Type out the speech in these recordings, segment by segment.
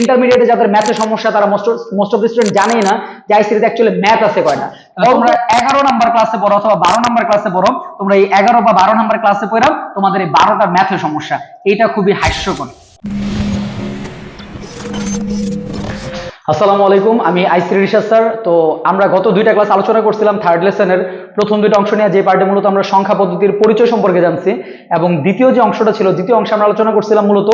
ইন্টারমিডিয়েটে যাদের ম্যাথের সমস্যা তারা most most of the student জানেই না যে আইসিটিতে অ্যাকচুয়ালি ম্যাথ আছে কয়টা। তোমরা এগারো নাম্বার ক্লাসে পড়ো অথবা বারো নাম্বার ক্লাসে পড়ো তোমরা এই এগারো বা বারো নাম্বার ক্লাসে পড়াও তোমাদের এই বারোটা ম্যাথের সমস্যা। এটা খুবই হাস্যকর। আসসালামু আলাইকুম, আমি আইসি রিসার্চ স্যার। তো আমরা গত দুইটা ক্লাস আলোচনা করছিলাম থার্ড লেসনের প্রথম দুইটা অংশ নিয়ে যে পার্টে মূলত আমরা সংখ্যা পদ্ধতির পরিচয় সম্পর্কে জানছি এবং দ্বিতীয় যে অংশটা ছিল, দ্বিতীয় অংশে আমরা আলোচনা করছিলাম মূলত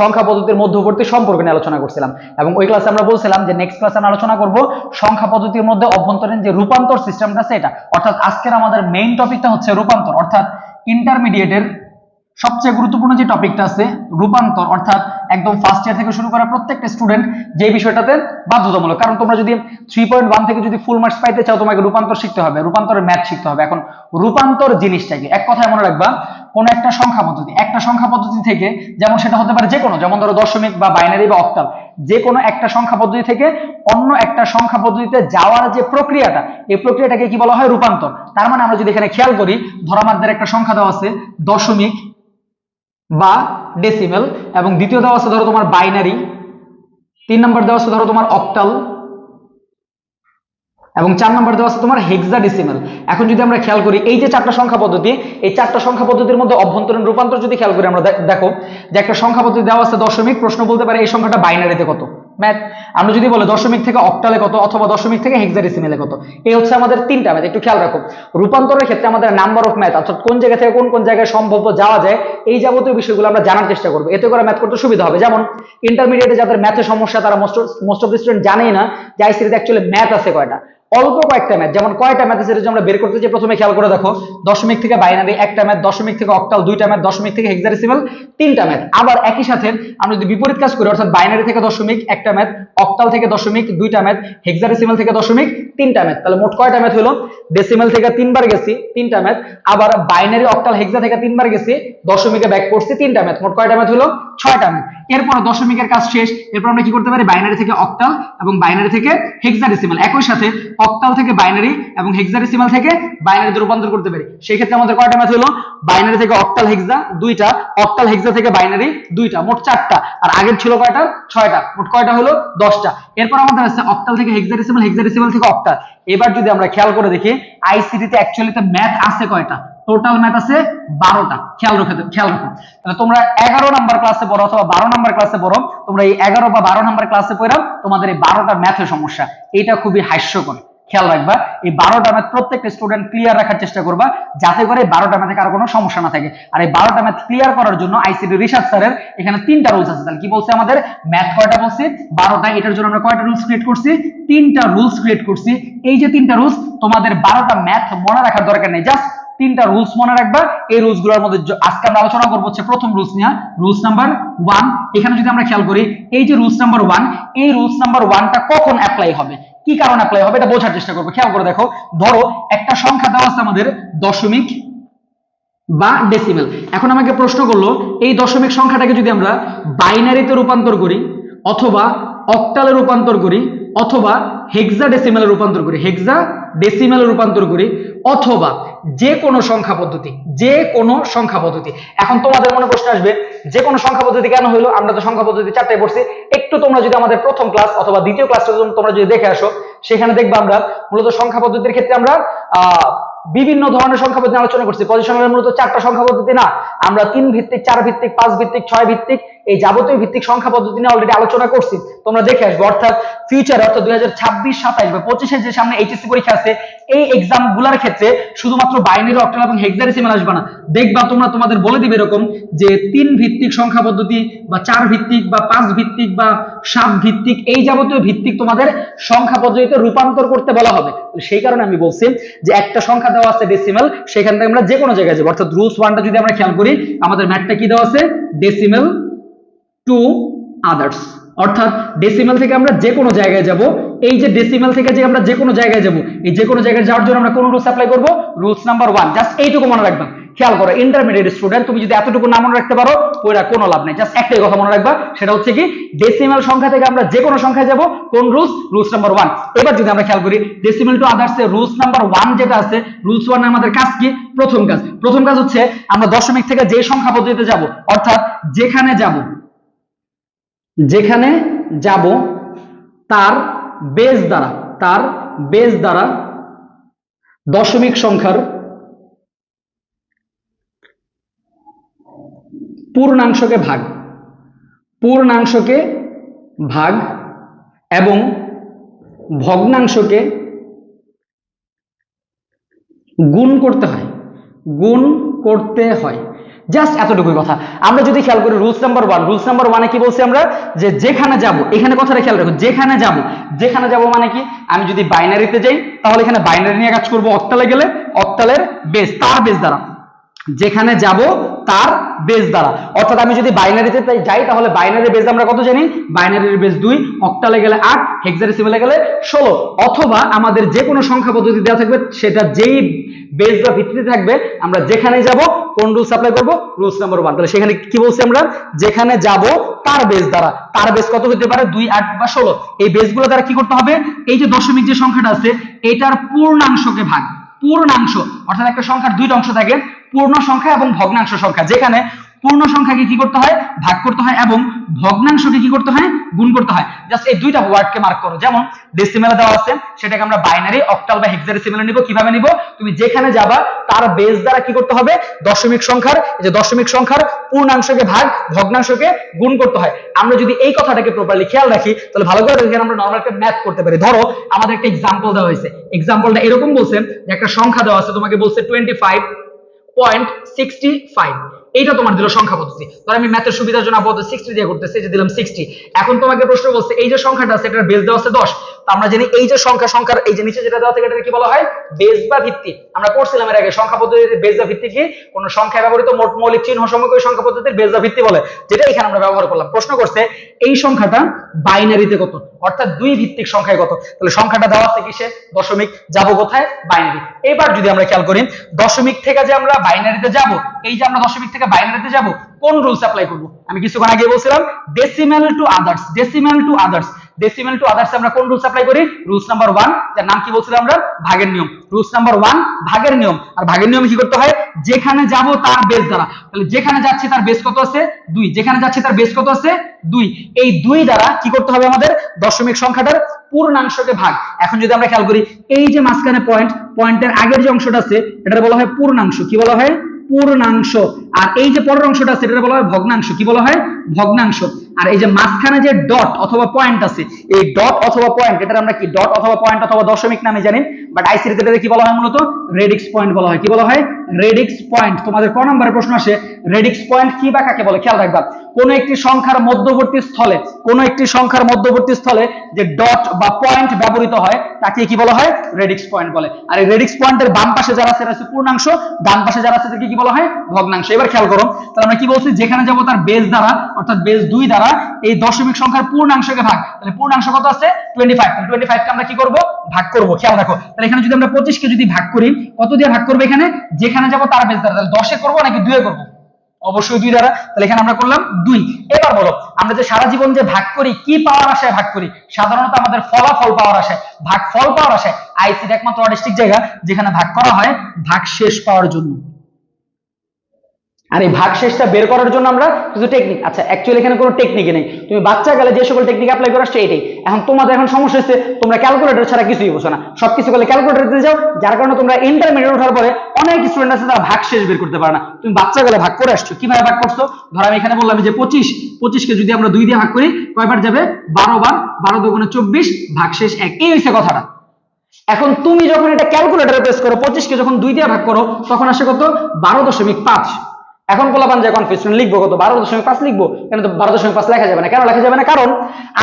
সংখ্যা পদ্ধতির মধ্যবর্তী সম্পর্ক নিয়ে আলোচনা করছিলাম। এবং ওই ক্লাসে আমরা বলছিলাম যে নেক্সট ক্লাসে আমরা আলোচনা করব সংখ্যা পদ্ধতির মধ্যে অভ্যন্তরীণ যে রূপান্তর সিস্টেমটা এটা। অর্থাৎ আজকের আমাদের মেইন টপিকটা হচ্ছে রূপান্তর, অর্থাৎ ইন্টারমিডিয়েটের সবচেয়ে গুরুত্বপূর্ণ যে টপিকটা আছে, রূপান্তর, অর্থাৎ একদম ফার্স্ট ইয়ার থেকে শুরু করা প্রত্যেকটা স্টুডেন্ট যে বিষয়টাতে বাধ্যতামূলক। কারণ তোমরা যদি থ্রি পয়েন্ট ওয়ান থেকে যদি ফুল মার্কস পাইতে চাও, তোমাকে রূপান্তর শিখতে হবে, রূপান্তরের ম্যাথ শিখতে হবে। এখন রূপান্তর জিনিসটা কি? এক কথায় মনে রাখবা, কোন একটা সংখ্যা পদ্ধতি, একটা সংখ্যা পদ্ধতি থেকে যেমন সেটা হতে পারে যে কোনো যেমন ধরো দশমিক বা বাইনারি বা অক্টাল যে কোনো একটা সংখ্যা পদ্ধতি থেকে অন্য একটা সংখ্যা পদ্ধতিতে যাওয়ার যে প্রক্রিয়াটা, এই প্রক্রিয়াটাকে কি বলা হয়? রূপান্তর। তার মানে আমরা যদি এখানে খেয়াল করি, ধরো আমাদের একটা সংখ্যা দেওয়া আছে দশমিক বা ডেসিমেল এবং দ্বিতীয় দেওয়া আছে ধরো তোমার বাইনারি তিন নম্বর দেওয়া আছে ধরো তোমার অক্টাল এবং চার নম্বর দেওয়া আছে তোমার হেক্সা ডেসিমেল এখন যদি আমরা খেয়াল করি, এই যে চারটা সংখ্যা পদ্ধতি, এই চারটা সংখ্যা পদ্ধতির মধ্যে অভ্যন্তরীণ রূপান্তর যদি খেয়াল করি আমরা দেখ- যে একটা সংখ্যা পদ্ধতি দেওয়া আছে দশমিক, প্রশ্ন বলতে পারে এই সংখ্যাটা বাইনারিতে কত? ম্যাথ, আমরা যদি বলে দশমিক থেকে অক্টালে কত অথবা দশমিক থেকে হেক্সাডেসিমেলে কত? এই হচ্ছে আমাদের তিনটা ম্যাথ, একটু খেয়াল রাখো। রূপান্তরের ক্ষেত্রে আমাদের নাম্বার অফ ম্যাথ, অর্থাৎ কোন জায়গা থেকে কোন কোন জায়গায় সম্ভব যাওয়া যায়, এই যাবতীয় বিষয়গুলো আমরা জানার চেষ্টা করব। এতে করে ম্যাথ করতে সুবিধা হবে। যেমন ইন্টারমিডিয়েটে যাদের ম্যাথের সমস্যা, তারা most most of the student জানেই না, যে আইসিটিতে অ্যাকচুয়ালি ম্যাথ আছে কয়টা। অল্প কয়েকটা ম্যাথ, যেমন কয়টা ম্যাথ আছে আমরা বের করতে যে প্রথমে খেয়াল করে দেখো, দশমিক থেকে বাইনারি একটা ম্যাথ, দশমিক থেকে অক্টাল, দুইটা ম্যাথ, দশমিক থেকে হেক্সাডেসিমাল তিনটা ম্যাথ। আবার একই সাথে আমরা যদি বিপরীত কাজ করি, অর্থাৎ বাইনারি থেকে দশমিক, একটা ম্যাথ, অক্টাল থেকে দশমিক, দুইটা ম্যাথ হেক্সাডেসিমাল থেকে দশমিক, তিনটা ম্যাথ। তাহলে মোট কয়টা ম্যাথ হলো? ডেসিমাল থেকে তিনবার গেছি, তিনটা ম্যাথ। আবার বাইনারি, অক্টাল হেক্সা থেকে তিনবার গেছি, দশমিকে ব্যাক করছি, তিনটা ম্যাথ। মোট কয়টা ম্যাথ হলো? ছয়টা ম্যাথ। এরপর দশমিকের কাজ শেষ। এরপর আমরা কি করতে পারি? বাইনারি থেকে অক্টাল এবং বাইনারি থেকে হেক্সাডেসিমাল একই সাথে অক্টাল থেকে বাইনারি এবং হেক্সাডেসিমাল থেকে বাইনারিতে রূপান্তর করতে পারি। সেই ক্ষেত্রে আমাদের কয়টা ম্যাথ হলো? বাইনারি থেকে অক্টাল হেক্সা দুইটা অক্টাল হেক্সা থেকে বাইনারি দুইটা, মোট চারটা। আর আগের ছিল কয়টা? ছয়টা। মোট কয়টা হলো? দশটা। এরপর আমাদের আছে অক্টাল থেকে হেক্সাডেসিমাল হেক্সাডেসিমাল থেকে অক্টাল এবার যদি আমরা খেয়াল করে দেখি আইসিটিতে অ্যাকচুয়ালিতে ম্যাথ আছে কয়টা? টোটাল ম্যাথ আছে বারোটা। খেয়াল রাখো খেয়াল রাখো। তাহলে তোমরা এগারো নাম্বার ক্লাসে পড়ো অথবা বারো নাম্বার ক্লাসে পড়ো, তোমরা এই এগারো বা বারো নাম্বার ক্লাসে পড়ো তোমাদের এই বারোটা ম্যাথের সমস্যা। এটা খুবই হাস্যকর। খেয়াল রাখবা, এই বারোটা ম্যাথ প্রত্যেকটা স্টুডেন্ট ক্লিয়ার রাখার চেষ্টা করবা, যাতে করে বারোটা ম্যাথে কারও কোনো সমস্যা না থাকে। আর এই বারোটা ম্যাথ ক্লিয়ার করার জন্য আইসিডি রিসার্চ স্যারের এখানে তিনটা রুলস আছে। তাহলে কি বলছে আমাদের? ম্যাথ কয়টা বলছি? বারোটা, এটার জন্য আমরা কয়টা রুলস ক্রিয়েট করছি? তিনটা রুলস ক্রিয়েট করছি। এই যে তিনটা রুলস তোমাদের বারোটা ম্যাথ মনে রাখার দরকার নেই। জাস্ট তিনটা রুলস মনে রাখবা। এই রুলসগুলোর মধ্যে আজকে আমরা আলোচনা করব হচ্ছে প্রথম রুলস নিয়ে। রুলস নাম্বার ওয়ান এখানে যদি আমরা খেয়াল করি, এই যে রুলস নাম্বার ওয়ান এই রুলস নাম্বার ওয়ানটা কখন অ্যাপ্লাই হবে? কি কারণ অ্যাপ্লাই হবে? এটা বোঝার চেষ্টা করব। খেয়াল করে দেখো, ধরো একটা সংখ্যা দেওয়া আছে আমাদের দশমিক বা ডেসিমেল এখন আমাকে প্রশ্ন করল, এই দশমিক সংখ্যাটাকে যদি আমরা বাইনারিতে রূপান্তর করি অথবা অক্টালে রূপান্তর করি অথবা হেক্সা ডেসিমেলে রূপান্তর করি হেক্সা ডেসিমেলে রূপান্তর করি, অথবা যে কোনো সংখ্যা পদ্ধতি যে কোনো সংখ্যা পদ্ধতি। এখন তোমাদের মনে প্রশ্ন আসবে যে কোনো সংখ্যা পদ্ধতি কেন হলো আমরা তো সংখ্যা পদ্ধতি চারটায় পড়ছি। একটু তোমরা যদি আমাদের প্রথম ক্লাস অথবা দ্বিতীয় ক্লাসটা তোমরা যদি দেখে আসো, সেখানে দেখবে আমরা মূলত সংখ্যা পদ্ধতির ক্ষেত্রে আমরা বিভিন্ন ধরনের সংখ্যা পদ্ধতি আলোচনা করছি। পজিশনাল মূলত চারটা সংখ্যা পদ্ধতি না। আমরা তিন ভিত্তিক, চার ভিত্তিক, পাঁচ ভিত্তিক, ছয় ভিত্তিক এই যাবতীয় ভিত্তিক সংখ্যা পদ্ধতি নিয়ে অলরেডি আলোচনা করছি। তোমরা দেখে আসবে, অর্থাৎ ফিউচার অর্থাৎ দুই হাজার ছাব্বিশ, সাতাইশ বা পঁচিশের যে সামনে এইচএসসি পরীক্ষা আছে, এই এক্সামগুলার ক্ষেত্রে শুধুমাত্র বাইনারি অক্টাল এবং হেক্সাডেসিমাল আসবে না। দেখবা তোমরা, তোমাদের বলে দিবে এরকম যে তিন ভিত্তিক সংখ্যা পদ্ধতি বা চার ভিত্তিক বা পাঁচ ভিত্তিক বা সাত ভিত্তিক, এই যাবতীয় ভিত্তিক তোমাদের সংখ্যা পদ্ধতিতে রূপান্তর করতে বলা হবে। সেই কারণে আমি বলছি যে একটা সংখ্যা দেওয়া আছে ডেসিমেল সেখান থেকে আমরা যে কোনো জায়গায় যাব। অর্থাৎ রুলস ওয়ানটা যদি আমরা খেয়াল করি, আমাদের ম্যাথটা কি দেওয়া আছে? ডেসিমেল টু আদার্স অর্থাৎ ডেসিমেল থেকে আমরা যে কোনো জায়গায় যাব, এই যে ডেসিমেল থেকে যে আমরা যে কোনো জায়গায় যাব, এই যে কোনো জায়গায় যাওয়ার জন্য আমরা কোন রুলস অ্যাপ্লাই করব? রুলস নাম্বার ওয়ান জাস্ট এইটুকু মনে রাখবা। খেয়াল করো ইন্টারমিডিয়েট স্টুডেন্ট তুমি যদি এতটুকু না মনে রাখতে পারো ওইটা কোনো লাভ নেই। জাস্ট একটাই কথা মনে রাখবা, সেটা হচ্ছে কি ডেসিমেল সংখ্যা থেকে আমরা যে কোনো সংখ্যায় যাব, কোন রুলস রুলস নাম্বার ওয়ান এবার যদি আমরা খেয়াল করি ডেসিমেল টু আদার্স এর রুলস নাম্বার ওয়ান যেটা আছে রুলস ওয়ান আমাদের কাজ কি? প্রথম কাজ। প্রথম কাজ হচ্ছে, আমরা দশমিক থেকে যে সংখ্যা পদ্ধতিতে যাব, অর্থাৎ যেখানে যাব যেখানে যাব তার বেজ দ্বারা, তার বেজ দ্বারা দশমিক সংখ্যার পূর্ণাংশকে ভাগ পূর্ণাংশকে ভাগ এবং ভগ্নাংশকে গুণ করতে হয়, গুণ করতে হয়। জাস্ট এতটুকুই কথা। আমরা যদি খেয়াল করি rules number one rules number ওয়ানে কি বলছি আমরা? যে যেখানে যাব, এখানে কথাটা খেয়াল রাখো, যেখানে যাব। যেখানে যাব মানে কি? আমি যদি বাইনারিতে যাই, তাহলে এখানে বাইনারি নিয়ে কাজ করব অক্টালে গেলে অক্টালের বেস তার বেস দ্বারা। যেখানে যাব, তার বেস দ্বারা। অর্থাৎ আমি যদি বাইনারিতে যাই, তাহলে বাইনারি বেস আমরা কত জানি? বাইনারির বেস দুই অক্টালে গেলে আট হেক্সাডেসিমেলে গেলে ষোলো। অথবা আমাদের যে কোনো সংখ্যা পদ্ধতি দেওয়া থাকবে, সেটা যেই বেস বা ভিত্তিতে থাকবে, আমরা যেখানে যাব, কোন রুলস অ্যাপ্লাই করব? রুলস নাম্বার ওয়ান তাহলে সেখানে কি বলছি আমরা? যেখানে যাব, তার বেস দ্বারা। তার বেস কত হতে পারে? দুই, আট বা ষোলো। এই বেসগুলো দ্বারা কি করতে হবে? এই যে দশমিক যে সংখ্যাটা আছে, এটার পূর্ণাংশকে ভাগ। পূর্ণাংশ অর্থাৎ একটা সংখ্যার দুইটা অংশ থাকে পূর্ণ সংখ্যা এবং ভগ্নাংশ সংখ্যা যেখানে পূর্ণ সংখ্যাকে কি করতে হয়? ভাগ করতে হয় এবং ভগ্নাংশকে কি করতে হয়? গুণ করতে হয়। জাস্ট এই দুইটা ওয়ার্ডকে মার্ক করো। যেমন ডেসিমেলে দেওয়া আছে, সেটাকে আমরা বাইনারি অক্টাল বা হেক্সাডেসিমেলে নিব। কীভাবে নিব? তুমি যেখানে যাবা, তার বেস দ্বারা কি করতে হবে? দশমিক সংখ্যার যে দশমিক সংখ্যার পূর্ণাংশকে ভাগ, ভগ্নাংশকে গুণ করতে হয়। আমরা যদি এই কথাটাকে প্রপারলি খেয়াল রাখি, তাহলে ভালো করে দেখেন আমরা নর্মাল একটা ম্যাথ করতে পারি। ধরো, আমাদের একটা এক্সাম্পল দেওয়া হয়েছে। এক্সাম্পলটা এরকম বলছে যে একটা সংখ্যা দেওয়া আছে, তোমাকে বলছে twenty five point sixty five এইটা তোমার দিল সংখ্যা পদ্ধতি। ধর আমি ম্যাথের সুবিধার জন্য আপাতত সিক্সটি দিয়ে করতেছি যে দিলাম সিক্সটি এখন তোমাকে প্রশ্ন বলছে, এই যে সংখ্যাটা আছে, এটার বেস দেওয়া আছে দশ। তো আমরা জানি এই যে সংখ্যা, সংখ্যার এই যে নিচে যেটা দেওয়া থাকে, এটাকে কি বলা হয়? বেস বা ভিত্তি। আমরা পড়ছিলাম এর আগে, সংখ্যা পদ্ধতির বেস বা ভিত্তি কি? কোন সংখ্যা ব্যবহৃত মোট মৌলিক চিহ্ন সম্পর্কে ওই সংখ্যা পদ্ধতির বেস বা ভিত্তি বলে, যেটা এখানে আমরা ব্যবহার করলাম। প্রশ্ন করছে, এই সংখ্যাটা বাইনারিতে কত? অর্থাৎ দুই ভিত্তিক সংখ্যায় কত তাহলে সংখ্যাটা দেওয়া আছে কিসে? দশমিক যাব কোথায়? বাইনারি এবার যদি আমরা খেয়াল করি, দশমিক থেকে যে আমরা বাইনারিতে যাব, এই যে আমরা দশমিক থেকে বাইনারিতে যাব, কোন রুলস অ্যাপ্লাই করব? আমি কিছুক্ষণ আগে বলছিলাম decimal to others decimal to others decimal to others আমরা কোন রুলস অ্যাপ্লাই করি? রুলস নাম্বার ওয়ান যার নাম কি বলছিলাম আমরা? ভাগের নিয়ম। রুলস নাম্বার ওয়ান ভাগের নিয়ম। আর ভাগের নিয়ম কি করতে হয়? যেখানে যাব তার বেস দ্বারা। তাহলে যেখানে যাচ্ছি তার বেস কত আছে? দুই। যেখানে যাচ্ছি তার বেস কত আছে? দুই। এই দুই দ্বারা কি করতে হবে আমাদের? দশমিক সংখ্যাটার পূর্ণাংশকে ভাগ। এখন যদি আমরা খেয়াল করি, এই যে মাঝখানে পয়েন্ট পয়েন্টের আগের যে অংশটা আছে এটা বলা হয় পূর্ণাংশ। কি বলা হয়? পূর্ণাংশ। আর এই যে পরের অংশটা আছে এটা বলা হয় ভগ্নাংশ। কি বলা হয়? ভগ্নাংশ। আর এই যে মাঝখানে যে ডট অথবা পয়েন্ট আছে, এই ডট অথবা পয়েন্ট এটা আমরা কি ডট অথবা পয়েন্ট অথবা দশমিক নামে জানি বাট আইসির ক্ষেত্রে কি বলা হয় মূলত? রেডিক্স পয়েন্ট বলা হয়। কি বলা হয়? রেডিক্স পয়েন্ট তোমাদের ক নম্বরের প্রশ্ন আসে রেডিক্স পয়েন্ট কি বা কাকে বলে? খেয়াল রাখবা, কোন একটি সংখ্যার মধ্যবর্তী স্থলে, কোন একটি সংখ্যার মধ্যবর্তী স্থলে যে ডট বা পয়েন্ট ব্যবহৃত হয়, তাকে কি বলা হয়? রেডিক্স পয়েন্ট বলে। আর এই রেডিক্স পয়েন্টের বাম পাশে যারা আছে আছে পূর্ণাংশ, ডান পাশে যারা আছে, তাদেরকে কি বলা হয়? ভগ্নাংশ। এবার খেয়াল করো, তাহলে আমরা কি বলছি? যেখানে যাব তার বেস দ্বারা, অর্থাৎ বেস দুই দ্বারা এই দশমিক সংখ্যার পূর্ণাংশকে ভাগ। তাহলে পূর্ণাংশ কত আছে? টোয়েন্টি ফাইভ টোয়েন্টি ফাইভ কে আমরা কি করব? ভাগ করব। খেয়াল রাখো। তাহলে এখানে যদি আমরা পঁচিশকে যদি ভাগ করি, কত দিয়ে ভাগ করব এখানে? যেখানে যাব তার বেস দ্বারা। তাহলে দশে করব নাকি দুয়ে করব? অবশ্যই দুই দ্বারা। তাহলে এখানে আমরা করলাম দুই। এবার বলো, আমরা যে সারা জীবন যে ভাগ করি, কি পাওয়ার আশায় ভাগ করি? সাধারণত আমাদের ফলাফল পাওয়ার আশায়। ভাগ ফল পাওয়ার আশায়। আইসির একমাত্র অডিস্টিক জায়গা, যেখানে ভাগ করা হয় ভাগ শেষ পাওয়ার জন্য। আর এই ভাগ শেষটা বের করার জন্য আমরা কিছু টেকনিক আচ্ছা অ্যাকচুয়ালি এখানে কোনো টেকনিকই নেই। তুমি বাচ্চা গেলে যে সকল টেকনিক অ্যাপ্লাই করা আসছে এটাই। এখন তোমাদের এখন সমস্যা হচ্ছে, তোমরা ক্যালকুলেটর ছাড়া কিছুই বোঝো না। সব কিছু করলে ক্যালকুলেটর দিতে যাও, যার কারণে তোমরা ইন্টারমিডিয়েট ওঠার পরে অনেক স্টুডেন্ট আছে তারা ভাগ শেষ বের করতে পারে না। তুমি বাচ্চা গেলে ভাগ করে আসছো, কীভাবে ভাগ করছ? ধর আমি এখানে বললাম যে পঁচিশ, পঁচিশকে যদি আমরা দুই দিয়ে ভাগ করি, কয়বার যাবে? বারো বার, বারো দুগুণে চব্বিশ ভাগ শেষ এক। এই হয়েছে কথাটা। এখন তুমি যখন এটা ক্যালকুলেটরে প্রেস করো, পঁচিশকে যখন দুই দিয়ে ভাগ করো, তখন আসে কত? বারো দশমিক পাঁচ। এখন বলাবান যে কনফিউশন লিখব কত? বারো দশমিক পাঁচ লিখব? কেন তো বারো দশমিক পাঁচ লেখা যাবে না? কেন লেখা যাবে না? কারণ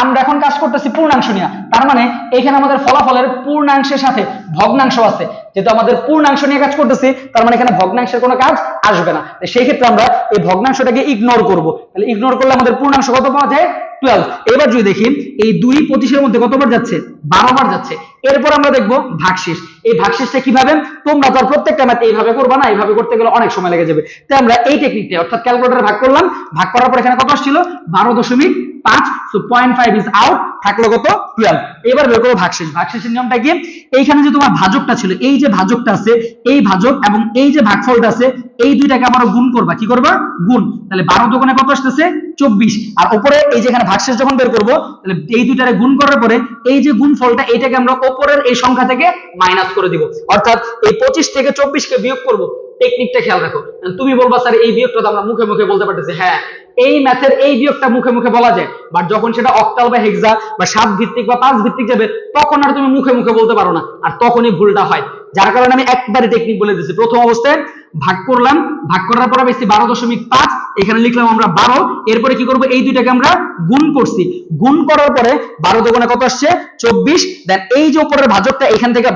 আমরা এখন কাজ করতেছি পূর্ণাংশ নিয়ে। তার মানে এখানে আমাদের ফলাফলের পূর্ণাংশের সাথে ভগ্নাংশ আছে। যেহেতু আমাদের পূর্ণাংশ নিয়ে কাজ করতেছি, তার মানে এখানে ভগ্নাংশের কোনো কাজ আসবে না। সেই ক্ষেত্রে আমরা এই ভগ্নাংশটাকে ইগনোর করব। তাহলে ইগনোর করলে আমাদের পূর্ণাংশ কত পাওয়া যায়? টুয়েলভ এবার যদি দেখি, এই দুই পঁচিশের মধ্যে কতবার যাচ্ছে? বারো বার যাচ্ছে। এরপর আমরা দেখব ভাগশেষ। এই ভাগশেষটা কীভাবে? তোমরা তো প্রত্যেকটা ম্যাথ এইভাবে করবা না, এইভাবে করতে গেলে অনেক সময় লেগে যাবে। তাই আমরা এই টেকনিকটা অর্থাৎ ক্যালকুলেটরে ভাগ করলাম। ভাগ করার পর এখানে কত আসছিল? বারো দশমিক পাঁচ so point five is out থাকল কত? টুয়েলভ এবার বের করব ভাগশেষ। ভাগশেষের নিয়মটা কি? এইখানে যে তোমার ভাজকটা ছিল, এই যে ভাজকটা আছে, এই ভাজক এবং এই যে ভাগফলটা আছে, এই দুইটাকে আবার গুণ করবা। কি করবা? গুণ। তাহলে বারো দোকানে কত আসতেছে? চব্বিশ। আর উপরে এই যেখানে ভাগশেষ যখন বের করব, তাহলে এই দুইটারে গুণ করার পরে এই যে গুণ ফলটা, এইটাকে আমরা ওপরের এই সংখ্যা থেকে মাইনাস করে দিব। অর্থাৎ এই পঁচিশ থেকে চব্বিশকে বিয়োগ করব। টেকনিকটা খেয়াল রাখো। তুমি বলবা, স্যার, এই বিয়োগটা তো আমরা মুখে মুখে বলতে পারতেছি। হ্যাঁ। এই ম্যাথের এই বিয়োগটা মুখে মুখে বলা যায়। বাট যখন সেটা অক্টাল বা হেক্সা বা সাত ভিত্তিক বা পাঁচ ভিত্তিক যাবে, তখন আর তুমি মুখে মুখে বলতে পারো না। আর তখনই ভুলটা হয়। যার কারণে আমি একবারে টেকনিক বলে দিচ্ছি প্রথম অবস্থায় ভাগ করলাম। ভাগ করার পর বেশি বারো দশমিক পাঁচ। এখানে লিখলাম আমরা বারো। এরপরে কি করব? এই দুইটাকে আমরা গুণ করছি। গুণ করার পরে বারো দোকানে কত আসছে? চব্বিশ। দেন এই যে উপরের ভাজকটা এখান থেকে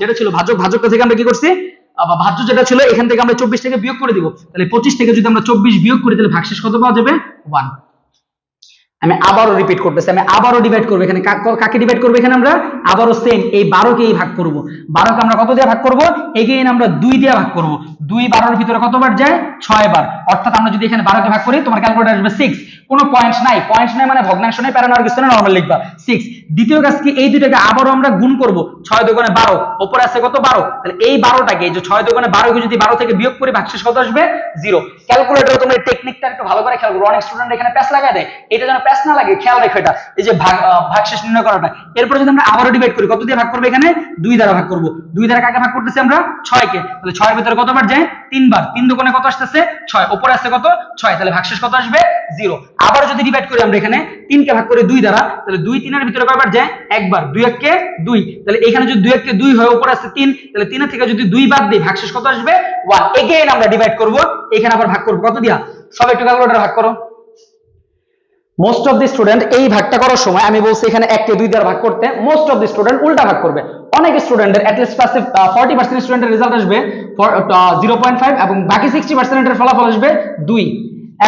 যেটা ছিল ভাজক, ভাজকটা থেকে আমরা কি করছি? আবার ভাজ্য যেটা ছিল, এখান থেকে আমরা চব্বিশ থেকে বিয়োগ করে দিব। তাহলে পঁচিশ থেকে যদি আমরা চব্বিশ বিয়োগ করি, তাহলে ভাগশেষ কত পাওয়া যাবে? ওয়ান আমি আবারও রিপিট করতেছি, আমি আবারও ডিভাইড করব এখানে। কাকে ডিভাইড করব এখানে আমরা? আবারও সেম এই বারোকেই ভাগ করব। বারোকে আমরা কত দিয়ে ভাগ করব? এগেইন আমরা দুই দিয়ে ভাগ করব। দুই বারোর ভিতরে কতবার যায়? ছয় বার। অর্থাৎ আমরা যদি এখানে বারোকে ভাগ করি, তোমার ক্যালকুলেটার আসবে সিক্স কোনো পয়েন্ট নাই। পয়েন্ট নাই মানে ভগ্নাংশ নাই প্যারানার কিছু নর্মাল লিখবা। সিক্স দ্বিতীয় কাজ কি? এই দুইটাকে আবারও আমরা গুণ করব। ছয় দোকানে বারো। ওপরে আছে কত? বারো। তাহলে এই বারোটাকে যে ছয় দোকানে বারোকে যদি বারো থেকে বিয়োগ করি ভাগশেষ কত আসবে? জিরো। ক্যালকুলেটরে তোমরা টেকনিকটা একটু ভালো করে খেয়াল করো। অনেক স্টুডেন্ট এখানে প্যাস লাগায় দেয়। এটা যেন প্যাস না লাগে খেয়াল রেখো এটা। এই যে ভাগ আহ, ভাগশেষ নির্ণয় করাটা। এরপরে যদি আমরা আবারও ডিভাইড করি কত দিয়ে ভাগ করব এখানে? দুই দ্বারা ভাগ করব। দুই দ্বারা কাকে ভাগ করতেছি আমরা? ছয়কে। তাহলে ছয়ের ভিতরে কতবার যায়? তিনবার। তিন দোকানে কত আসতেছে? ছয়। ওপরে আসছে কত? ছয়। তাহলে ভাগশেষ কত আসবে? জিরো। আবার যদি ডিভাইড করি আমরা এখানে তিনকে ভাগ করে দুই দ্বারা তাহলে দুই তিনের ভিতরে কয়বার যায় একবার, দুই এককে দুই। তাহলে এখানে যদি দুই এককে দুই হয়, উপরে আসছে তিন, তাহলে তিনের থেকে যদি দুই বাদ দিই, ভাগশেষ কত আসবে? ওয়ান। এগেইন আমরা ডিভাইড করব, এখানে আবার ভাগ করব। কত দিয়া? সব একটু ক্যালকুলেটর ভাগ করো। মোস্ট অফ দি স্টুডেন্ট এই ভাগটা করার সময় আমি বলছি এখানে এককে দুই দ্বারা ভাগ করতে মোস্ট অফ দি স্টুডেন্ট উল্টা ভাগ করবে। অনেক স্টুডেন্টের অ্যাটলিস্ট পাসে ফর্টি পার্সেন্ট স্টুডেন্টের রেজাল্ট আসবে জিরো পয়েন্ট ফাইভ এবং বাকি সিক্সটি পার্সেন্টের ফলাফল আসবে দুই।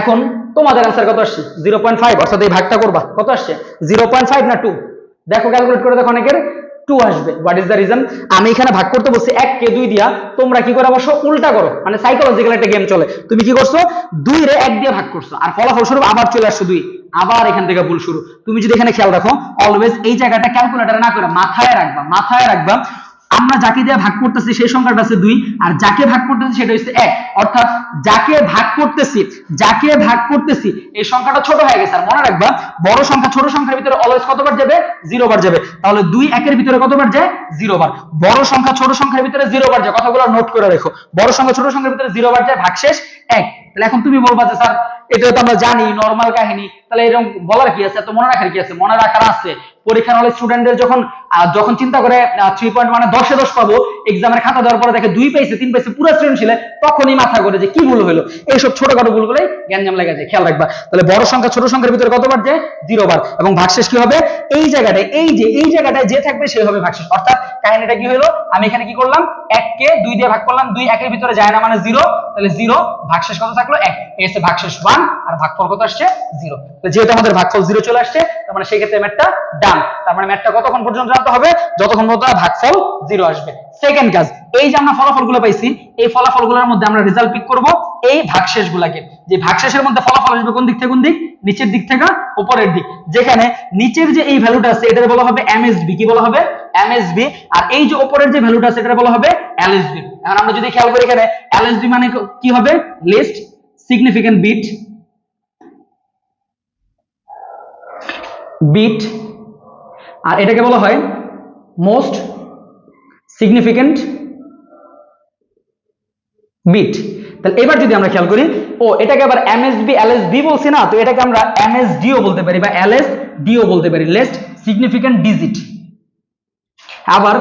এখন তোমাদের অ্যান্সার কত আসছে? জিরো পয়েন্ট ফাইভ অর্থাৎ এই ভাগটা করবা। কত আসছে? জিরো পয়েন্ট ফাইভ না টু দেখো ক্যালকুলেট করে দেখো অনেকের টু আসবে। হোয়াট ইজ দ্য রিজন আমি এখানে ভাগ করতে বলছি এক কে দুই দিয়া, তোমরা কি করে অবশ্য উল্টা করো। মানে সাইকোলজিক্যাল একটা গেম চলে। তুমি কি করছ? দুই রে এক দিয়ে ভাগ করছ। আর ফলাফল স্বরূপ আবার চলে আসছো দুই। আবার এখান থেকে ভুল শুরু। তুমি যদি এখানে খেয়াল রাখো অলওয়েজ এই জায়গাটা ক্যালকুলেটর না করে মাথায় রাখবা মাথায় রাখবা আমরা যাকে দিয়ে ভাগ করতেছি সেই সংখ্যাটা আছে দুই, আর যাকে ভাগ করতেছি সেটা হচ্ছে এক। অর্থাৎ যাকে ভাগ করতেছি, যাকে ভাগ করতেছি, এই সংখ্যাটা ছোট হয়ে গেছে। আর মনে রাখবা, বড় সংখ্যা ছোট সংখ্যার ভিতরে অলওয়েজ কতবার যাবে? জিরো বার যাবে। তাহলে দুই একের ভিতরে কতবার যায়? জিরো বার। বড় সংখ্যা ছোট সংখ্যার ভিতরে জিরো বার যায়। কথাগুলো নোট করে রেখো। বড় সংখ্যা ছোট সংখ্যার ভিতরে জিরো বার যায়, ভাগশেষ এক। তাহলে এখন তুমি বলবা যে, স্যার, এটা তো আমরা জানি নর্মাল কাহিনী। তাহলে এরকম বলার কি আছে? এত মনে রাখার কি আছে? মনে রাখার আছে। পরীক্ষার হলে স্টুডেন্টদের যখন যখন চিন্তা করে থ্রি পয়েন্ট মানে দশে দশ পাবো এক্সামের খাতা দেওয়ার পরে দেখে দুই পাইছে তিন পাইছে পুরো সৃজনশীল তখনই মাথা করে যে কি ভুল হলো। এইসব ছোটখাটো ভুলগুলোই গ্যাঞ্জাম লেগে যায়, খেয়াল রাখবা। তাহলে বড় সংখ্যা, ছোট সংখ্যার ভিতরে কতবার যায়? জিরো বার। এবং ভাগশেষ কি হবে? এই জায়গাটায়, এই যে, এই জায়গাটায় যে থাকবে সে হবে ভাগশেষ। অর্থাৎ কাহিনীটা কি হলো? আমি এখানে কি করলাম? এক কে দুই দিয়ে ভাগ করলাম, দুই একের ভিতরে যায় না মানে জিরো তাহলে জিরো ভাগশেষ কত থাকল? এক। হচ্ছে ভাগশেষ ওয়ান আর ভাগফল কত আসছে? জিরো যেহেতু আমাদের ভাগফল জিরো চলে আসছে, তার মানে সেই ক্ষেত্রে ম্যাথটা ডান তার মানে ম্যাথটা কতক্ষণ পর্যন্ত জানতে হবে? যতক্ষণ পর্যন্ত ভাগফল জিরো আসবে। সেকেন্ড কাজ, এই যে আমরা ফলাফলগুলো পাইছি, এই ফলাফলগুলোর মধ্যে আমরা রেজাল্ট পিক করব এই ভাগশেষ গুলাকে যে ভাগশেষের মধ্যে ফলাফল আসবে কোন দিক থেকে, কোন দিক? নিচের দিক থেকে, উপরের দিক। যেখানে নিচের যে এই ভ্যালুটা আছে এটা বলা হবে এমএসবি কি বলা হবে? এমএসবি আর এই যে উপরের যে ভ্যালুটা আছে এটা বলা হবে এলএসবি এখন আমরা যদি খেয়াল করি এখানে এলএসবি মানে কি হবে? লিস্ট সিগনিফিকেন্ট বিট বিট আর এটাকে বলা হয় মোস্ট সিগনিফিকেন্ট বিট। তাহলে এবার যদি আমরা খেয়াল করি, ও, এটাকে আবার এমএসবি, এলএসবি বলছি না, তো এটাকে আমরা এমএসডিও বলতে পারি বা এলএসডিও বলতে পারি লেস্ট সিগনিফিকেন্ট ডিজিট আবার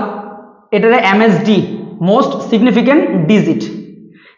এটারে এমএসডি মোস্ট সিগনিফিকেন্ট ডিজিট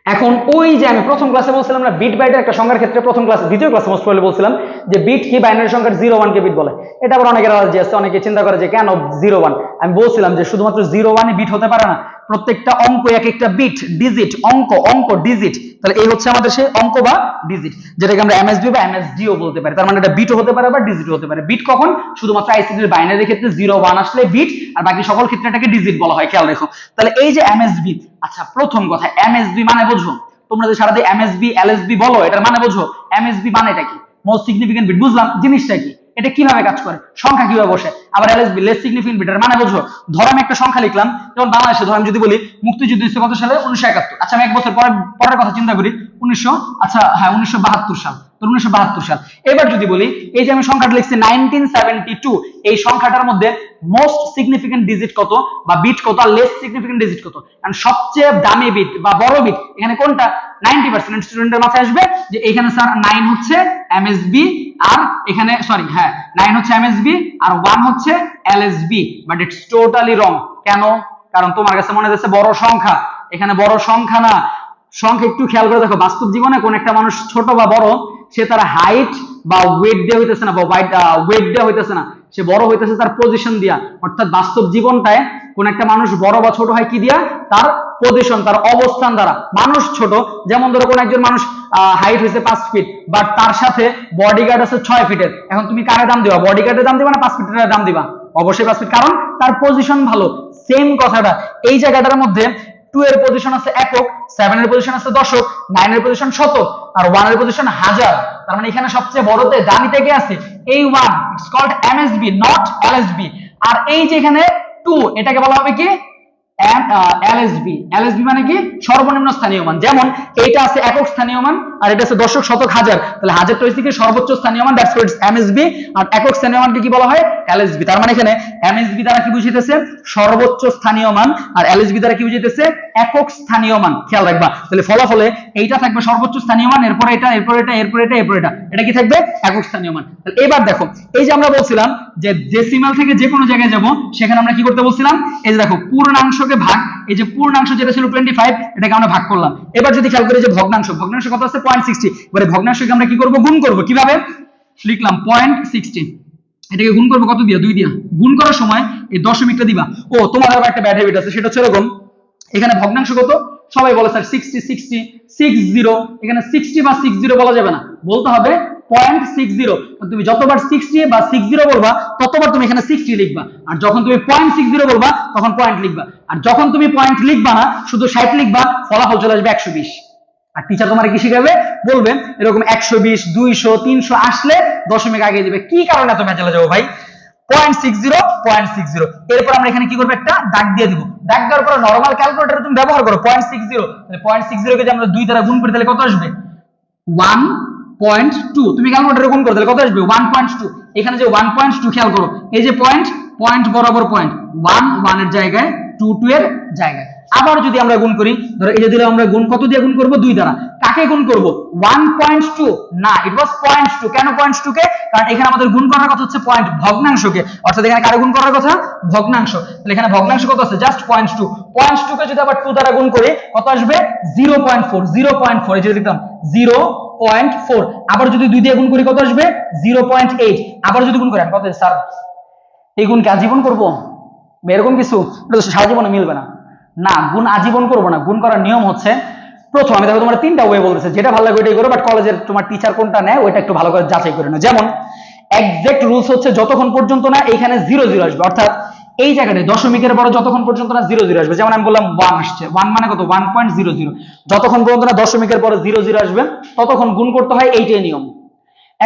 এখন ওই যে আমি প্রথম ক্লাসে বলছিলাম না বিট বাইটের একটা সংখ্যার ক্ষেত্রে প্রথম ক্লাসে দ্বিতীয় ক্লাসে মোস্ট প্রবলি বলছিলাম যে বিট কি বাইনারি সংখ্যার জিরো ওয়ান কে বিট বলে। এটা আবার অনেকের আলাদা আছে, অনেকে চিন্তা করে যে কেন জিরো ওয়ান আমি বলছিলাম যে শুধুমাত্র জিরো ওয়ানে বিট হতে পারে না, প্রত্যেকটা অঙ্ক এক একটা বিট ডিজিট অঙ্ক অঙ্ক ডিজিট তাহলে এই হচ্ছে আমাদের সেই অঙ্ক বা ডিজিট যেটাকে আমরা এমএসবি বা এমএসডিও বলতে পারি। তার মানে এটা বিটও হতে পারে বা ডিজিটও হতে পারে। বিট কখন? শুধুমাত্র আইসিটির বাইনারি ক্ষেত্রে জিরো ওয়ান আসলে বিট আর বাকি সকল ক্ষেত্রে এটাকে ডিজিট বলা হয়। খেয়াল রেখো। তাহলে এই যে এমএসবি আচ্ছা প্রথম কথা, এমএসবি মানে বোঝো। তোমরা যে সারাদিন এমএসবি, এলএসবি বলো, এটার মানে বোঝো। এমএসবি মানেটা কি? মোস্ট সিগনিফিকেন্ট বিট বুঝলাম। জিনিসটা কি? এটা কীভাবে কাজ করে? সংখ্যা কীভাবে বসে? আবার এলএসবি লেস সিগনিফিকেন্ট বিটের মানে বুঝো। ধরো আমি একটা সংখ্যা লিখলাম, যেমন বাংলাদেশে ধরো আমি যদি বলি, মুক্তিযুদ্ধ হচ্ছে কত সালে? উনিশশো একাত্তর। আচ্ছা আমি এক বছর পরে, পরের কথা চিন্তা করি, উনিশশো আচ্ছা হ্যাঁ উনিশশো বাহাত্তর সাল। তো উনিশশো সাল। এবার যদি বলি, এই যে আমি সংখ্যাটা লিখছি নাইনটিন এই সংখ্যাটার মধ্যে মোস্ট সিগনিফিকেন্ট ডিজিট কত বা বিট কত আর লেস সিগনিফিকেন্ট ডিজিট কত? কারণ সবচেয়ে দামি বিট বা বড় বিট এখানে কোনটা? নাইনটি পার্সেন্ট স্টুডেন্টের মাথায় আসবে যে এখানে স্যার নাইন হচ্ছে এমএসবি আর এখানে সরি হ্যাঁ নাইন হচ্ছে এমএসবি আর ওয়ান হচ্ছে LSB but it's totally wrong কেন? কারণ তোমার কাছে মনে হচ্ছে বড় সংখ্যা। এখানে বড় সংখ্যা না। সংখ্যা একটু খেয়াল করে দেখো, বাস্তব জীবনে কোন একটা মানুষ ছোট বা বড় সে তার হাইট বা ওয়েট দেওয়া হইতেছে না বা ওয়েট দেওয়া হইতেছে না। সে বড় হইতেছে তার পজিশন দিয়া। অর্থাৎ বাস্তব জীবনটায় কোন একটা মানুষ বড় বা ছোট হয় কি দিয়া? তার পজিশন তার অবস্থান দ্বারা। মানুষ ছোট, যেমন ধরো কোন একজন মানুষ হাইট হয়েছে পাঁচ ফিট বাট তার সাথে বডিগার্ড আছে ছয় ফিটের এখন তুমি কারে দাম দিবা? বডিগার্ডের দাম দিবা না পাঁচ ফিটের দাম দিবা? অবশ্যই পাঁচ ফিট কারণ তার পজিশন ভালো। সেম কথাটা। এই জায়গাটার মধ্যে টু এর পজিশন আছে একক সেভেন এর পজিশন আছে দশক নাইন এর পজিশন শতক, আর ওয়ানের পজিশন হাজার। তার মানে এখানে সবচেয়ে বড়তে দামিতে থেকে আছে? এই one it's called MSB not LSB আর এই যে এখানে টু এটাকে বলা হবে কি? এলএসবি মানে কি? সর্বনিম্ন স্থানীয় মান। যেমন, এইটা আছে একক স্থানীয় মান, আর এটা আছে দশক শতক হাজার। তাহলে সর্বোচ্চ স্থানীয় মান দ্যাটস ইটস আর একক স্থানীয় মানকে কি বলা হয়? এলএসবি তার মানে এখানে দ্বারা কি বুঝাইতেছে? সর্বোচ্চ স্থানীয় মান, আর দ্বারা কি বুঝাইতেছে? একক স্থানীয় মান। খেয়াল রাখবা। তাহলে ফলাফলে এইটা থাকবে সর্বোচ্চ স্থানীয় মান, এরপর এটা এরপর এটা এরপর এটা এরপর এটা। এটা কি থাকবে? একক স্থানীয় মান। তাহলে এবার দেখো, এই যে আমরা বলছিলাম যে ডেসিমাল থেকে যে কোনো জায়গায় যাব, সেখানে আমরা কি করতে বলছিলাম? এই যে দেখো পূর্ণাংশকে ভাগ, এই যে পূর্ণাংশ যেটা ছিল টোয়েন্টি ফাইভ এটাকে আমরা ভাগ করলাম। এবার যদি খেয়াল করি যে ভগ্নাংশ ভগ্নাংশ কত আছে? পয়েন্ট সিক্সটি এবারে ভগ্নাংশকে আমরা কি করব? গুণ করব। কীভাবে? লিখলাম পয়েন্ট সিক্সটি এটাকে গুণ করব কত দিয়া? দুই দিয়া। গুণ করার সময় এই দশমিকটা দিবা। ও, তোমার আবার একটা ব্যাড হ্যাবিট আছে, সেটা হচ্ছে এরকম। এখানে ভগ্নাংশ কত? সবাই বলে, sir sixty sixty six zero এখানে সিক্সটি বা সিক্স জিরো বলা যাবে না। বলতে হবে পয়েন্ট সিক্স জিরো তুমি যতবার সিক্সটি বা সিক্স জিরো বলবা, ততবার তুমি এখানে সিক্সটি লিখবা। আর যখন তুমি পয়েন্ট সিক্স জিরো বলবা, তখন পয়েন্ট লিখবা। আর যখন তুমি পয়েন্ট লিখবা না, শুধু ষাট লিখবা, ফলাফল চলে আসবে একশো বিশ। আর টিচার তোমার কি শিখাবে? বলবে, এরকম একশো বিশ, দুইশো, তিনশো আসলে দশমিক আগে দিবে। কি কারণে এত ভেজালে যাব ভাই? Point six zero point six zero এরপর আমরা এখানে কি করব? একটা দাগ দিয়ে দিব। দাগ দেওয়ার পর নর্মাল ক্যালকুলেটার তুমি ব্যবহার করো point six zero point six zero কে আমরা দুই দ্বারা গুণ করে, তাহলে কত আসবে? ওয়ান পয়েন্ট টু তুমি ক্যালকুলেটারে গুণ করো, তাহলে কত আসবে? ওয়ান পয়েন্ট টু এখানে যে ওয়ান পয়েন্ট টু খেয়াল করো, এই যে পয়েন্ট পয়েন্ট বরাবর পয়েন্ট ওয়ান ওয়ানের জায়গায় টু টু এর জায়গায়। আবার যদি আমরা গুণ করি, ধরো এই যে দিলে আমরা গুণ, কত দিয়ে গুণ করব? দুই দ্বারা। কাকে গুণ করব? 1.2 না ইট ওয়াজ 0.2 কেন 0.2 কে? কারণ এখানে আমাদের গুণ করার কথা হচ্ছে পয়েন্ট ভগ্নাংশকে। অর্থাৎ এখানে কারে গুণ করার কথা? ভগ্নাংশ। তাহলে এখানে ভগ্নাংশ কত আছে? জাস্ট 0.2 0.2 কে যদি আবার 2 দ্বারা গুণ করি, কত আসবে? 0.4 0.4 এই যে লিখলাম 0.4 আবার যদি দুই দিয়ে গুণ করি, কত আসবে? 0.8 আবার যদি গুণ করি কত? স্যার এই গুণকে আজীবন করব? এরকম কিছু? সারা জীবনে মিলবে না। না, গুণ আজীবন করব না। গুণ করার নিয়ম হচ্ছে প্রথম, আমি দেখো তোমার তিনটা ওয়ে বলতেছে, যেটা ভালো লাগে ওইটাই করো বাট কলেজের তোমার টিচার কোনটা নেয়, ওইটা একটু ভালো করে যাচাই করে নাও। যেমন এক্সাক্ট রুলস হচ্ছে যতক্ষণ পর্যন্ত না এখানে জিরো জিরো আসবে। অর্থাৎ এই জায়গাটায় দশমিকের পরে যতক্ষণ পর্যন্ত না জিরো জিরো আসবে। যেমন আমি বললাম ওয়ান আসছে। ওয়ান মানে কত? ওয়ান পয়েন্ট জিরো জিরো যতক্ষণ পর্যন্ত না দশমিকের পরে জিরো জিরো আসবে, ততক্ষণ গুণ করতে হয় এইটাই নিয়ম।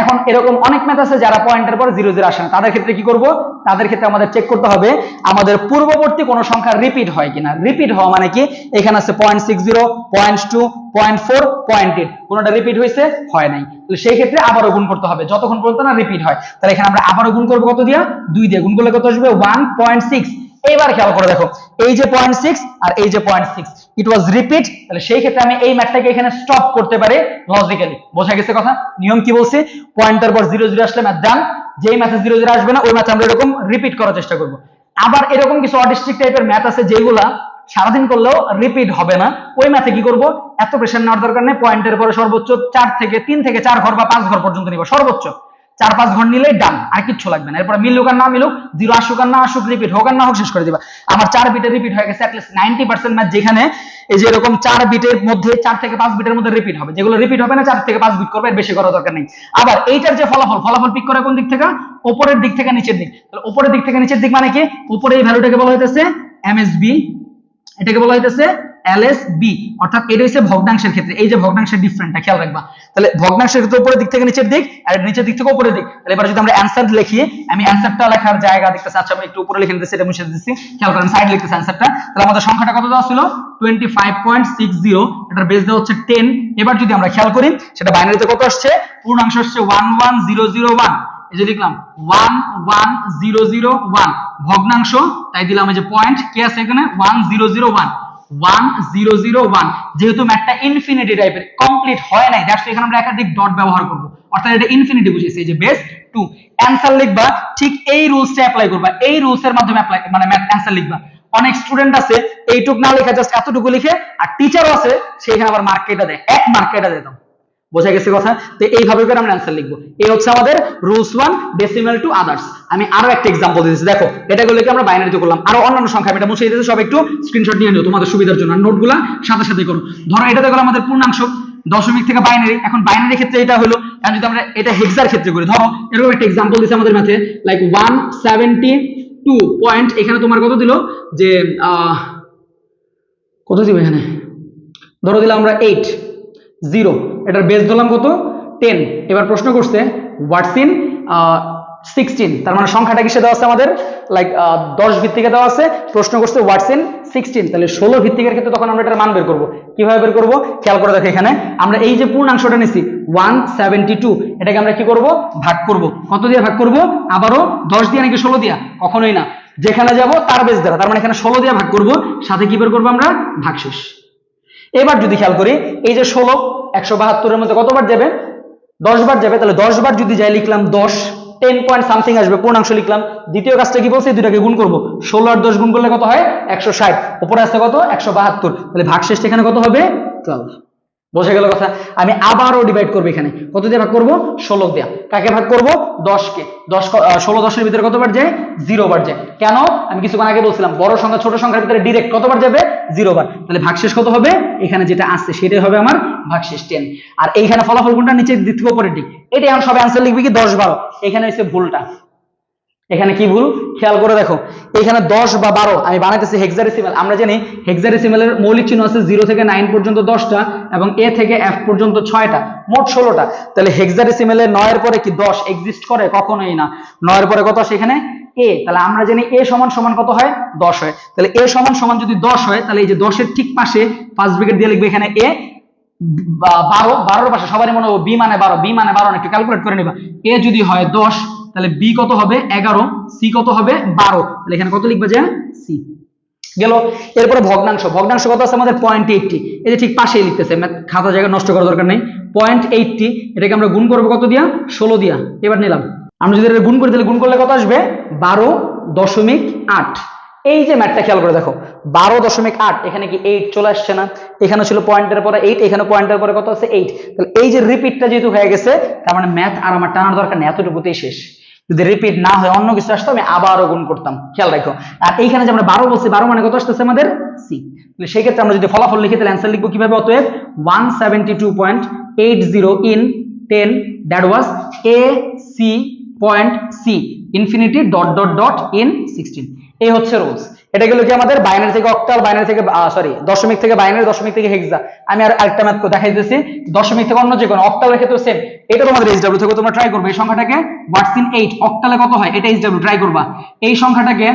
এখন এরকম অনেক ম্যাথ আছে যারা পয়েন্টের পর জিরো জিরো আসে না। তাদের ক্ষেত্রে কি করব? তাদের ক্ষেত্রে আমাদের চেক করতে হবে, আমাদের পূর্ববর্তী কোনো সংখ্যা রিপিট হয় কিনা। রিপিট হওয়া মানে কি? এখানে আছে point six zero point two point four point eight কোনোটা রিপিট হয়েছে? হয় নাই। তাহলে সেই ক্ষেত্রে আবারও গুণ করতে হবে। যতক্ষণ পর্যন্ত না রিপিট হয়। তাহলে এখানে আমরা আবারও গুণ করব কত দিয়া? দুই দিয়ে। গুণ করলে কত আসবে? ওয়ান পয়েন্ট সিক্স এইবার খেয়াল করে দেখো, এই যে পয়েন্ট সিক্স আর এই যে point six it was repeat তাহলে সেই ক্ষেত্রে আমি এই ম্যাথটাকে এখানে স্টপ করতে পারি লজিক্যালি বোঝা গেছে কথা? নিয়ম কি বলছে? পয়েন্টের পর জিরো জিরো আসলে ম্যাথ ডান যেই ম্যাথে জিরো জিরো আসবে না, ওই ম্যাথে আমরা এরকম রিপিট করার চেষ্টা করব। আবার এরকম কিছু অডিস্ট্রিক টাইপের ম্যাথ আছে যেগুলা সারাদিন করলেও রিপিট হবে না, ওই ম্যাথে কি করব? এত প্রেশার নেওয়ার দরকার নেই, পয়েন্টের পরে সর্বোচ্চ চার থেকে তিন থেকে চার ঘর বা পাঁচ ঘর পর্যন্ত নিব, সর্বোচ্চ। চার পাঁচ ঘর নিলেই ডান আর কিচ্ছু লাগবে না। এরপরে মিলুক আর না মিলুক জিরো আসুক আর না আসুক রিপিট হোক আর না হোক শেষ করে দিবা। আমার চার বিটে রিপিট হয়ে গেছে অ্যাটলিস্ট নাইনটি পার্সেন্ট ম্যাচ যেখানে এই যে এরকম চার বিটের মধ্যে, চার থেকে পাঁচ বিটের মধ্যে রিপিট হবে। যেগুলো রিপিট হবে না, চার থেকে পাঁচ বিট করবে বেশি করার দরকার নেই। আবার এইটার যে ফলাফল ফলাফল পিক করে কোন দিক থেকে? উপরের দিক থেকে নিচের দিক। তাহলে উপরের দিক থেকে নিচের দিক মানে কি? উপরে এই ভ্যালুটাকে বলা হইতেছে এমএসবি এটাকে বলা হইতেছে এল এস অর্থাৎ এটা হচ্ছে ভগ্নাংশের ক্ষেত্রে। এই যে ভগ্নাংশের ডিফারেন্টটা খেয়াল রাখবা। তাহলে ভগ্নাংশের ক্ষেত্রে উপরের দিক থেকে নিচের দিক, আর নিচের দিক থেকে উপরের দিক। তাহলে এবার যদি আমরা অ্যান্সার লিখি, আমি অ্যান্সারটা লেখার জায়গা দেখতেছি। আচ্ছা আমি একটু উপরে লিখে দিতেছি, এটা মুছে দিচ্ছি খেয়াল করেন সাইড লিখতেছি অ্যান্সারটা তাহলে আমাদের সংখ্যাটা কত দেওয়া ছিল? Twenty five point six zero এটার বেস দেওয়া হচ্ছে টেন এবার যদি আমরা খেয়াল করি, সেটা বাইনারিতে কত আসছে? পূর্ণাংশ জিরো ওয়ান এই যে লিখলাম one one zero zero one ভগ্নাংশ, তাই দিলাম এই যে পয়েন্ট কে আছে এখানে? ওয়ান জিরো জিরো ওয়ান যেহেতু ইনফিনিটি টাইপের কমপ্লিট হয় নাই দ্যাটস এখানে আমরা একাধিক ডট ব্যবহার করব অর্থাৎ এটা ইনফিনিটি এই যে বেস টু লিখবা, ঠিক এই রুলসটা অ্যাপ্লাই করবা, এই রুলস এর মাধ্যমে অ্যাপ্লাই মানে ম্যাথ অ্যান্সার লিখবা অনেক স্টুডেন্ট আছে, এইটুক না লেখা জাস্ট এতটুকু লিখে, আর টিচারও আছে সেখানে আবার মার্ক কেটে দেয়, এক মার্ক কেটে দেয়। বোঝা গেছে কথা? তো এইভাবে করে আমরা অ্যান্সার লিখব। এই হচ্ছে আমাদের rules one decimal to others আমি আরও একটা এক্সাম্পল দিতেছি। দেখো এটা গুলোকে আমরা বাইনারিতে করলাম। আরও অন্যান্য সংখ্যা এটা মুছে দিতেছি। সব একটু স্ক্রিনশট নিয়ে নিও তোমাদের সুবিধার জন্য। নোটগুলা সাথে সাথে করো। ধরো এটা দেখো আমাদের পূর্ণাংশ দশমিক থেকে বাইনারি এখন বাইনারি ক্ষেত্রে এটা হলো এখন যদি আমরা এটা হেক্সার ক্ষেত্রে করি, ধরো, এরকম একটা এক্সাম্পল দিছে আমাদের ম্যাথে like one seventy two point এখানে তোমার কত দিল? যে কত দিবে এখানে? ধরো দিলাম আমরা এইট জিরো। এটার বেস ধরলাম কত? টেন এবার প্রশ্ন করছে হোয়াটস ইন সিক্সটিন তার মানে সংখ্যাটা কিসে দেওয়া আছে আমাদের? লাইক দশ ভিত্তিকে দেওয়া আছে। প্রশ্ন করছে হোয়াটস ইন সিক্সটিন তাহলে ষোলো ভিত্তিকের ক্ষেত্রে তখন আমরা এটার মান বের করব। কীভাবে বের করব? খেয়াল করে দেখো এখানে। আমরা এই যে পূর্ণাংশটা নিছি ওয়ান সেভেন্টি টু এটাকে আমরা কি করব? ভাগ করব। কত দিয়ে ভাগ করব? আবারও দশ দিয়ে নাকি ষোলো দিয়া? কখনোই না। যেখানে যাব, তার বেস দ্বারা। তার মানে এখানে ষোলো দিয়ে ভাগ করব, সাথে কি বের করব আমরা? ভাগশেষ। এবার যদি খেয়াল করি, এই যে ষোলো, একশো বাহাত্তরের মধ্যে কতবার যাবে? দশ বার যাবে। তাহলে দশবার যদি যাই লিখলাম দশ টেন পয়েন্ট সামথিং আসবে, পূর্ণাংশ লিখলাম। দ্বিতীয় কাজটা কি বলছে? দুটাকে গুণ করব। ষোলো আর দশ গুণ করলে কত হয়? একশো ষাট। উপরে আসতে কত? একশো বাহাত্তর। তাহলে ভাগশেষটা এখানে কত হবে? টুয়েলভ বোঝা গেল কথা? আমি আবারও ডিভাইড করব এখানে। কত দিয়ে ভাগ করব? ষোলো দিয়া। কাকে ভাগ করব? দশকে। দশ ষোলো দশের ভিতরে কতবার যায় জিরো বার যায় কেন? আমি কিছুক্ষণ আগে বলছিলাম, বড় সংখ্যা, ছোট সংখ্যার ভিতরে ডিরেক্ট কতবার যাবে, জিরো বার তাহলে ভাগশেষ কত হবে? এখানে যেটা আসছে, সেটাই হবে আমার ভাগশেষ টেন আর এইখানে ফলাফল কোনটা? নিচে দ্বিতীয় উপরের এটাই এখন সবাই আনসার লিখবে কি? দশ বারো। এখানে হচ্ছে ভুলটা। এখানে কি ভুল? খেয়াল করে দেখো। এখানে দশ বা বারো, আমি বানাইতেছি হেক্সাডেসিমাল আমরা জানি হেক্সাডেসিমালের মৌলিক চিহ্ন আছে জিরো থেকে নাইন পর্যন্ত দশটা এবং এ থেকে এফ পর্যন্ত ছয়টা, মোট ষোলোটা। তাহলে হেক্সাডেসিমালের নয়ের পরে কি দশ এক্সিস্ট করে? কখনোই না। নয়ের পরে কত আসে এখানে? এ তাহলে আমরা জানি এ সমান সমান কত হয়? দশ হয়। তাহলে এ সমান সমান যদি দশ হয়, তাহলে এই যে দশের ঠিক পাশে ফার্স্ট ব্রেকেট দিয়ে লিখবে এখানে এ বারো, বারোর পাশে সবারই মনে হবে বি মানে বারো বি মানে বারো একটু ক্যালকুলেট করে নিবা। এ যদি হয় দশ তাহলে বি কত হবে? এগারো সি কত হবে? বারো। তাহলে এখানে কত লিখবা যে? সি গেল। এরপরে ভগ্নাংশ। ভগ্নাংশ কত আছে আমাদের? পয়েন্ট এইটটি এই যে ঠিক পাশেই লিখতেছে। খাতা জায়গা নষ্ট করার দরকার নেই। পয়েন্ট এইটটি এটাকে আমরা গুণ করব কত দিয়া? ষোলো দিয়া। এবার নিলাম। আমরা যদি এটা গুণ করি, তাহলে গুণ করলে কত আসবে? বারো দশমিক আট। এই যে ম্যাথটা খেয়াল করে দেখো। বারো দশমিক আট, এখানে কি এইট চলে আসছে না? এখানে ছিল পয়েন্টের পরে এইট এখানে পয়েন্টের পরে কত আছে? এইট তাহলে এই যে রিপিটটা যেহেতু হয়ে গেছে, তার মানে ম্যাথ আর আমার টানার দরকার নেই। এতটুকুতেই শেষ। যদি রিপিট না হয়, অন্য কিছু আসতো, আমি আবারও গুণ করতাম। খেয়াল রাখো। আর এইখানে যে আমরা বারো বলছি, বারো মানে কত আসতেছে আমাদের? সি তাহলে সেই ক্ষেত্রে আমরা যদি ফলাফল লিখি, তাহলে অ্যান্সার লিখব কীভাবে অতএব? One seventy two point eight zero in ten that was A C point C infinity dot dot dot in sixteen এই হচ্ছে রুলস এটা গেল কি আমাদের বাইনারি থেকে অক্টাল বাইনারি থেকে সরি দশমিক থেকে বাইনারি দশমিক থেকে হেক্সা আমি আর আরেকটা ম্যাথ দেখাই দিতেছি দশমিক থেকে অন্য যে কোনো অক্টালের ক্ষেত্রে সেম এটা তোমাদের এইচডব্লিউ থেকে তোমরা ট্রাই করবে। এই সংখ্যাটাকে হোয়াটস ইন এইট অক্টালে কত হয়? এটা এইচডব্লিউ ট্রাই করবা। এই সংখ্যাটাকে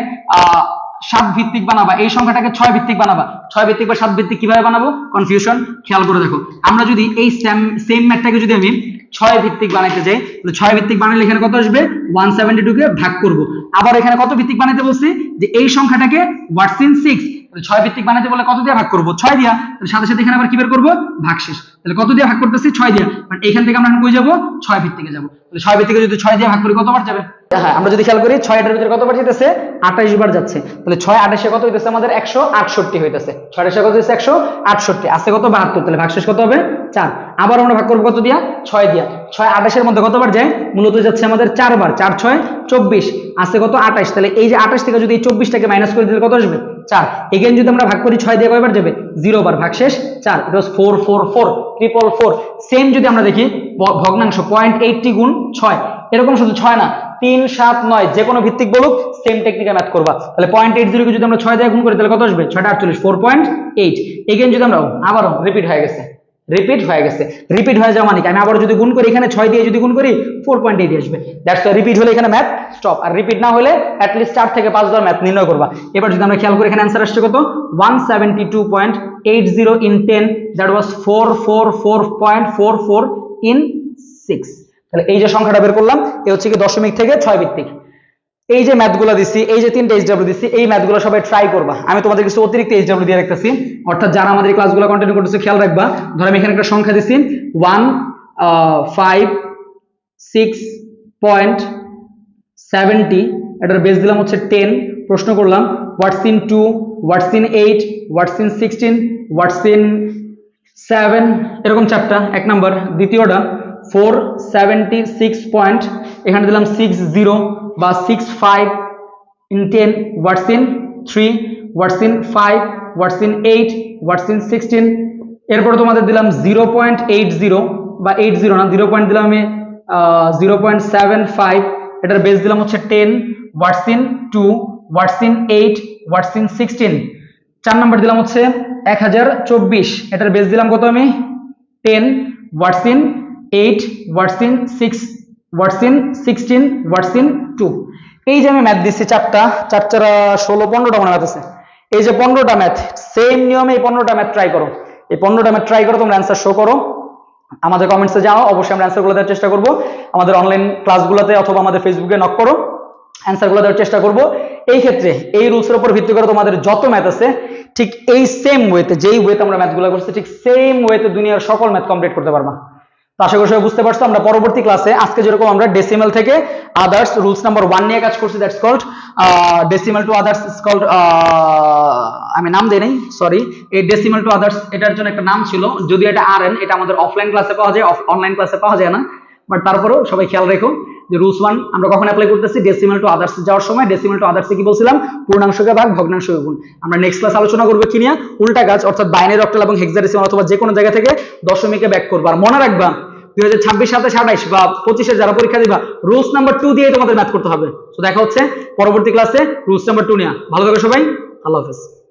সাত ভিত্তিক বানাবা। এই সংখ্যাটাকে ছয় ভিত্তিক বানাবা। ছয় ভিত্তিক বা সাত ভিত্তিক কীভাবে বানাবো? কনফিউশন খেয়াল করে দেখো। আমরা যদি এই সেম সেম ম্যাথটাকে যদি আমি ছয় ভিত্তিক বানাইতে চাই। তাহলে ছয় ভিত্তিক বানালে এখানে কত আসবে? ওয়ান সেভেন্টি টু কে ভাগ করব। আবার এখানে কত ভিত্তিক বানাইতে বলছি? যে এই সংখ্যাটাকে হোয়াটস ইন সিক্স ছয় ভিত্তিক বানাইতে বলে কত দিয়ে ভাগ করব? ছয় দিয়া। তাহলে সাথে সাথে এখানে আবার কি বের করব? ভাগশেষ। তাহলে কত দিয়ে ভাগ করতেছি? ছয় দিয়া। মানে এখান থেকে আমরা এখন কই যাব? ছয় ভিত্তিকে যাব। তাহলে ছয় ভিত্তিকে যদি ছয় দিয়ে ভাগ করি, কতবার যাবে? হ্যাঁ আমরা যদি খেয়াল করি ছয়টার ভিতরে কতবার যেতেছে আঠাইশ বার যাচ্ছে। তাহলে ছয় আঠাশে কত হইতেছে? আমাদের একশো আটষট্টি হইতেছে। ছয় আঠাশে কত হইতেছে? একশো আটষট্টি। আছে কত? বাহাত্তর। তাহলে ভাগশেষ কত হবে? চার। আবার আমরা ভাগ করব কত দিয়া? ছয় দিয়া। ছয় আঠাশের মধ্যে কতবার যায়? মূলত যাচ্ছে আমাদের চারবার চার, ছয়, চব্বিশ। আছে কত? আঠাশ। তাহলে এই যে আঠাশ থেকে যদি এই চব্বিশটাকে মাইনাস করে দিলে কত আসবে? চার। এগেন যদি আমরা ভাগ করি, ছয় দিয়ে কয়বার যাবে? জিরো বার। ভাগশেষ চার। এটা four four four triple four same যদি আমরা দেখি ভগ্নাংশ পয়েন্ট এইটটি গুণ ছয়। এরকম শুধু ছয় না, তিন, সাত, নয় যে কোনো ভিত্তিক বলুক সেম টেকনিকে ম্যাথ করবা। তাহলে পয়েন্ট এইট জিরোকে যদি আমরা ছয় দিয়ে গুণ করি, তাহলে কত আসবে? ছয়টা আটচল্লিশ ফোর পয়েন্ট এইট এগেন যদি আমরা, আবারও রিপিট হয়ে গেছে রিপিট হয়ে গেছে রিপিট হয়ে যাওয়া মানে কি? আমি আবার যদি গুণ করি, এখানে ছয় দিয়ে যদি গুণ করি ফোর পয়েন্ট এইট আসবে। দ্যাটস রিপিট হলে এখানে ম্যাথ স্টপ আর রিপিট না হলে অ্যাটলিস্ট চার থেকে পাঁচ বার ম্যাথ নির্ণয় করবা। এবার যদি আমরা খেয়াল করি, এখানে অ্যান্সার আসছে কত? One seventy two point eight zero in ten that was four four four point four four in six তাহলে এই যে সংখ্যাটা বের করলাম, এ হচ্ছে কি দশমিক থেকে ছয় ভিত্তিক। এই যে ম্যাথগুলো দিচ্ছি এই যে তিনটে এইচডব্লিউ দিচ্ছি এই ম্যাথগুলো সবাই ট্রাই করবা। আমি তোমাদের কিছু অতিরিক্ত এইচডব্লিউ দিয়ে রাখতেছি অর্থাৎ যারা আমাদের ক্লাসগুলো কন্টিনিউ করতেছে, খেয়াল রাখবা। ধর আমি এখানে একটা সংখ্যা দিচ্ছি one five six point seventy এটার বেস দিলাম হচ্ছে টেন প্রশ্ন করলাম what's in two what's in eight what's in sixteen what's in seven এরকম চারটা এক নাম্বার দ্বিতীয়টা ফোর সেভেন্টি সিক্স পয়েন্ট এখানে দিলাম সিক্স জিরো বা six five in ten what's in three what's in five what's in eight what's in sixteen এরপরে তোমাদের দিলাম জিরো পয়েন্ট এইট জিরো বা এইট জিরো না জিরো পয়েন্ট দিলাম আমি জিরো পয়েন্ট সেভেন ফাইভ এটার বেস দিলাম হচ্ছে ten what's in two what's in eight what's in sixteen চার নাম্বার দিলাম হচ্ছে এক হাজার চব্বিশ, এটার বেস দিলাম কত আমি? Ten what's in eight what's in six what's in sixteen what's in two এই যে আমি ম্যাথ দিচ্ছি চারটা চার চারা ষোলো, পনেরোটা মনে ম্যাথ এই যে পনেরোটা ম্যাথ সেম নিয়মে এই পনেরোটা ম্যাথ ট্রাই করো। এই পনেরোটা ম্যাথ ট্রাই করো তোমরা শো করো। আমাদের কমেন্টসে জানাও, অবশ্যই আমরা দেওয়ার চেষ্টা করব। আমাদের অনলাইন ক্লাসগুলোতে অথবা আমাদের ফেসবুকে নক করো। অ্যান্সারগুলো দেওয়ার চেষ্টা করব। এই ক্ষেত্রে এই রুলসের উপর ভিত্তি করে তোমাদের যত ম্যাথ আছে, ঠিক এই সেম ওয়েতে যেই ওয়েতে আমরা ম্যাথগুলো করছি, ঠিক সেম ওয়েতে দুনিয়ার সকল ম্যাথ কমপ্লিট করতে পারবা। আশা করি সবাই বুঝতে পারছ, আমরা পরবর্তী ক্লাসে আজকে যেরকম আমরা ডেসিমাল থেকে আদার্স রুলস নাম্বার ওয়ান নিয়ে কাজ করছি that's called decimal to others is called আমি নাম দিই নাই সরি এই ডেসিমেল টু আদার্স এটার জন্য একটা নাম ছিল যদি এটা আর এটা আমাদের অফলাইন ক্লাসে পাওয়া যায় অনলাইন ক্লাসে পাওয়া যায় না বাট তারপরেও সবাই খেয়াল রেখো। যে রুলস ওয়ান আমরা কখন অ্যাপ্লাই করতেছি? ডেসিমাল টু আদার্স যাওয়ার সময়। ডেসিমাল টু আদার্সে কি বলছিলাম? পূর্ণাংশকে ভাগ, ভগ্নাংশকে গুণ। আমরা নেক্সট ক্লাস আলোচনা করব কি নিয়ে? উল্টা কাজ, অর্থাৎ বাইনারি অক্টাল এবং হেক্সাডেসিমাল অথবা যে কোনো জায়গা থেকে দশমিকে ব্যাক করব। আর মনে রাখবা, দুই হাজার ছাব্বিশ, সাতাশ আঠাইশ বা পঁচিশে যারা পরীক্ষা দিবা রুলস নাম্বার টু দিয়ে তোমাদের ম্যাথ করতে হবে। তো দেখা হচ্ছে পরবর্তী ক্লাসে রুলস নাম্বার টু নিয়ে। ভালো থাকো সবাই। আল্লাহ হাফেজ।